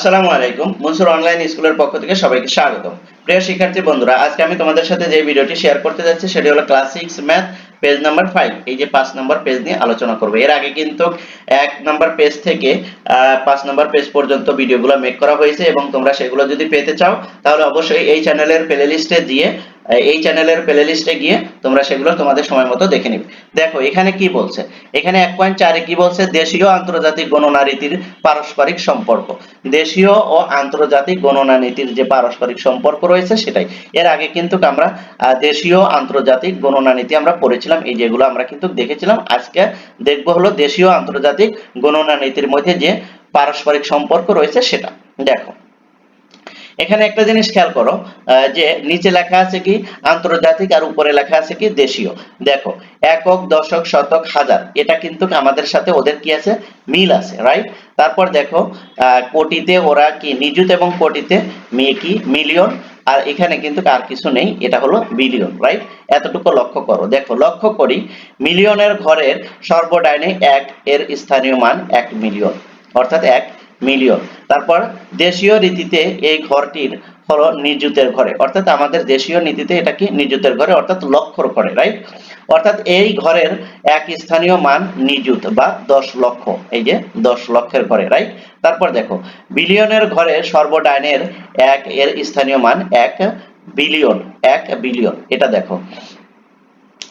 আসসালামু আলাইকুম। মনসুর অনলাইন স্কুলের পক্ষ থেকে সবাইকে স্বাগতম। প্রিয় শিক্ষার্থী বন্ধুরা, আজকে আমি তোমাদের সাথে যে ভিডিওটি শেয়ার করতে যাচ্ছি, সেটি হলো class six math page number five এই যে পাঁচ নাম্বার পেজ নিয়ে আলোচনা করব। এর আগে কিন্তু এক নাম্বার পেজ থেকে পাঁচ নাম্বার পেজ পর্যন্ত ভিডিওগুলো মেক করা হয়েছে এবং তোমরা সেগুলো যদি পেতে চাও, তাহলে অবশ্যই এই চ্যানেলের প্লে লিস্টে দিয়ে এই চ্যানেলের প্লে লিস্টে গিয়ে তোমরা সেগুলো তোমাদের সময় মতো দেখে নিবে। দেখো, এখানে কি বলছে? এখানে এক পয়েন্ট চারে কি বলছে? দেশীয় আন্তর্জাতিক গণনা রীতির পারস্পরিক সম্পর্ক। দেশীয় ও আন্তর্জাতিক গণনা নীতির যে পারস্পরিক সম্পর্ক রয়েছে সেটাই। এর আগে কিন্তু আমরা দেশীয় আন্তর্জাতিক গণনা নীতি আমরা পড়েছিলাম। এই যেগুলো আমরা কিন্তু দেখেছিলাম। আজকে দেখব হলো দেশীয় আন্তর্জাতিক গণনা নীতির মধ্যে যে পারস্পরিক সম্পর্ক রয়েছে সেটা। দেখো এখানে একটা জিনিস খেয়াল করো যে নিচে লেখা আছে কি? আন্তর্জাতিক আর উপরে লেখা আছে কি? দেশীয়। দেখো, একক, দশক, শতক, হাজার। এটা কিন্তু আমাদের সাথে ওদের কি আছে? মিল আছে রাইট তারপর দেখো কোটিতে ওরা কি? নিযুত এবং কোটিতে মি কি? মিলিয়ন। আর এখানে কিন্তু আর কিছু নেই, এটা হলো বিলিয়ন রাইট এতটুকু লক্ষ্য করো। দেখো, লক্ষ্য করি, মিলিয়নের ঘরের সর্বডাইনে এক এর স্থানীয় মান এক মিলিয়ন। অর্থাৎ এক মিলিয়ন। তারপর দেশীয় রীতিতে এই ঘরটির হলো নিযুতের ঘরে। অর্থাৎ আমাদের দেশীয় নীতিতে এটা কি? নিযুতের ঘরে, অর্থাৎ লক্ষর ঘরে রাইট অর্থাৎ এই ঘরের এক স্থানীয় মান নিযুত বা দশ লক্ষ। এই যে দশ লক্ষের ঘরে রাইট তারপর দেখো, বিলিয়নের ঘরে সর্বডাইনের এক এর স্থানীয় মান এক বিলিয়ন এক বিলিয়ন। এটা দেখো।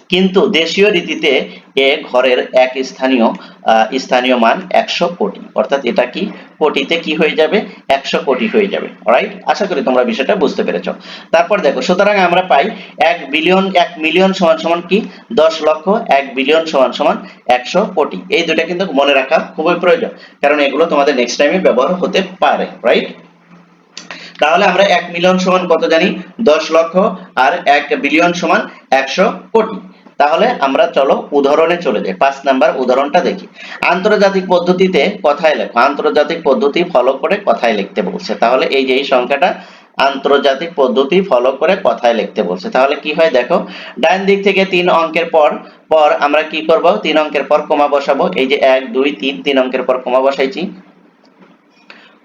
কিন্তু দেশীয় রীতিতে এ ঘরের এক স্থানীয় স্থানীয় মান একশো কোটি। অর্থাৎ এটা কি? কোটিতে কি হয়ে যাবে? একশো কোটি হয়ে যাবে। রাইট আশা করি তোমরা বিষয়টা বুঝতে পেরেছ। তারপর দেখো, সুতরাং আমরা পাই এক বিলিয়ন এক মিলিয়ন সমান সমান কি? দশ লক্ষ, এক বিলিয়ন সমান সমান একশো কোটি। এই দুটা কিন্তু মনে রাখা খুবই প্রয়োজন, কারণ এগুলো তোমাদের নেক্সট টাইমে ব্যবহার হতে পারে রাইট তাহলে আমরা এক মিলিয়ন সমান কত জানি? দশ লক্ষ আর এক বিলিয়ন সমান একশো কোটি। তাহলে আমরা চলো উদাহরণে চলে যাই। পাঁচ নাম্বার উদাহরণটা দেখি। আন্তর্জাতিক পদ্ধতিতে কথায় লেখো। আন্তর্জাতিক পদ্ধতি ফলো করে কথায় লিখতে বলছে। তাহলে এই যে এই সংখ্যাটা আন্তর্জাতিক পদ্ধতি ফলো করে কথায় লিখতে বলছে। তাহলে কি হয় দেখো, ডান দিক থেকে তিন অঙ্কের পর পর আমরা কি করব? তিন অঙ্কের পর কমা বসাবো। এই যে এক, দুই, তিন তিন অঙ্কের পর কমা বসাইছি।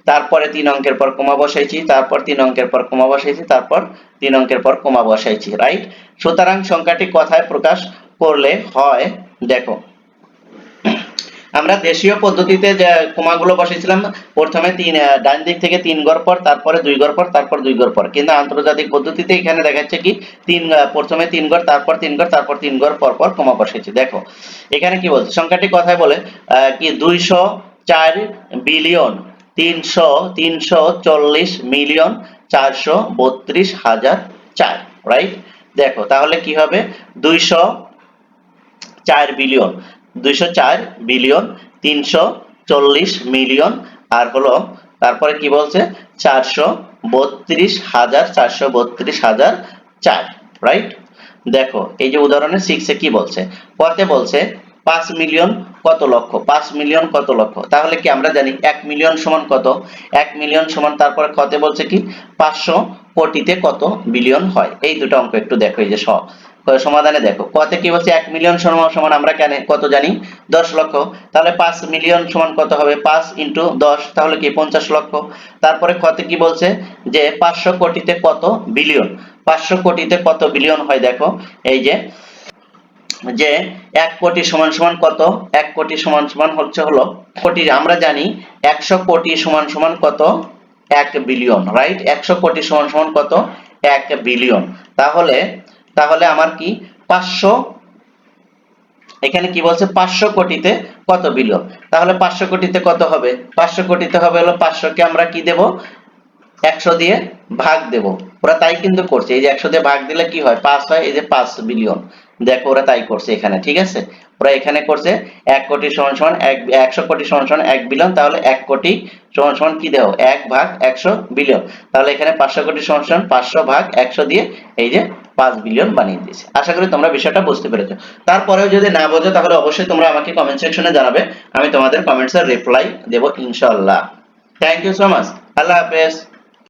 তারপরে তিন অঙ্কের পর কমা বসাইছি, তারপর তিন অঙ্কের পর কমা বসাইছি, তারপর তিন অঙ্কের পর কমা বসাইছি রাইট সুতরাং সংখ্যাটি কথায় প্রকাশ করলে হয়? দেখো, আমরা দেশীয় পদ্ধতিতে যে কমাগুলো বসাইছিলাম প্রথমে তিন ডান দিক থেকে তিন ঘর পর, তারপরে দুই ঘর পর, তারপর দুই ঘর পর। কিন্তু আন্তর্জাতিক পদ্ধতিতে এখানে দেখাচ্ছে কি, তিন প্রথমে তিন ঘর তারপর তিন ঘর তারপর তিন ঘর পর পর কমা বসাইছি। দেখো, এখানে কি বলছে? সংখ্যাটি কথায় বলে? কি দুইশো চার বিলিয়ন তিনশো তিনশো চল্লিশ মিলিয়ন চারশো বত্রিশ হাজার চার রাইট দেখো, তাহলে কি হবে? দুইশো চার বিলিয়ন, দুইশো চার বিলিয়ন তিনশো চল্লিশ মিলিয়ন, আর হলো, তারপরে কি বলছে? চারশো বত্রিশ হাজার, চারশো বত্রিশ হাজার চার রাইট দেখো, এই যে উদাহরণে সিক্সে কি বলছে? কতে বলছে পাঁচ মিলিয়ন কত লক্ষ? পাঁচ মিলিয়ন কত লক্ষ? তাহলে কি আমরা জানি এক মিলিয়ন সমান কত? এক মিলিয়ন সমান তারপরে কতে বলছে কি? পাঁচশো কোটিতে কত বিলিয়ন হয়? এই দুটো অঙ্ক একটু দেখো, এই যে স সমাধানে দেখো। কতে কি বলছে? এক মিলিয়ন সমান আমরা কেন কত জানি? দশ লক্ষ। তাহলে পাঁচ মিলিয়ন সমান কত হবে? পাঁচ ইন্টু দশ, তাহলে কি পঞ্চাশ লক্ষ? তারপরে কতে কি বলছে? যে পাঁচশো কোটিতে কত বিলিয়ন? পাঁচশো কোটিতে কত বিলিয়ন হয় দেখো? এই যে যে এক কোটি সমান সমান কত? এক কোটি সমান সমান হচ্ছে হলো কোটি। আমরা জানি একশো কোটি সমান সমান কত? এক বিলিয়ন রাইট একশো কোটি সমান সমান কত? এক বিলিয়ন। তাহলে তাহলে আমার কি? পাঁচশো, এখানে কি বলছে? পাঁচশো কোটিতে কত বিলিয়ন? তাহলে পাঁচশো কোটিতে কত হবে? পাঁচশো কোটিতে হবে হলো পাঁচশোকে আমরা কি দেব? একশো দিয়ে ভাগ দেব। ওরা তাই কিন্তু করছে। এই যে একশো দিয়ে ভাগ দিলে কি হয়? পাঁচ হয়, এই যে পাঁচ বিলিয়ন। দেখো ওরা তাই করছে এখানে, ঠিক আছে? ওরা এখানে করছে এক কোটি সমান সমান এক, একশো কোটি সমান সমান এক বিলিয়ন তাহলে এক কোটি সমান সমান কি দেবো এক ভাগ একশো বিলিয়ন তাহলে এখানে পাঁচশো কোটি সমান সমান পাঁচশো ভাগ একশো দিয়ে এই যে পাঁচ বিলিয়ন বানিয়ে দিয়েছে। আশা করি তোমরা বিষয়টা বুঝতে পেরেছ। তারপরেও যদি না বোঝো, তাহলে অবশ্যই তোমরা আমাকে কমেন্ট সেকশনে জানাবে। আমি তোমাদের কমেন্টসের রিপ্লাই দেবো ইনশাআল্লাহ। থ্যাংক ইউ সো মাচ আল্লাহ হাফেজ।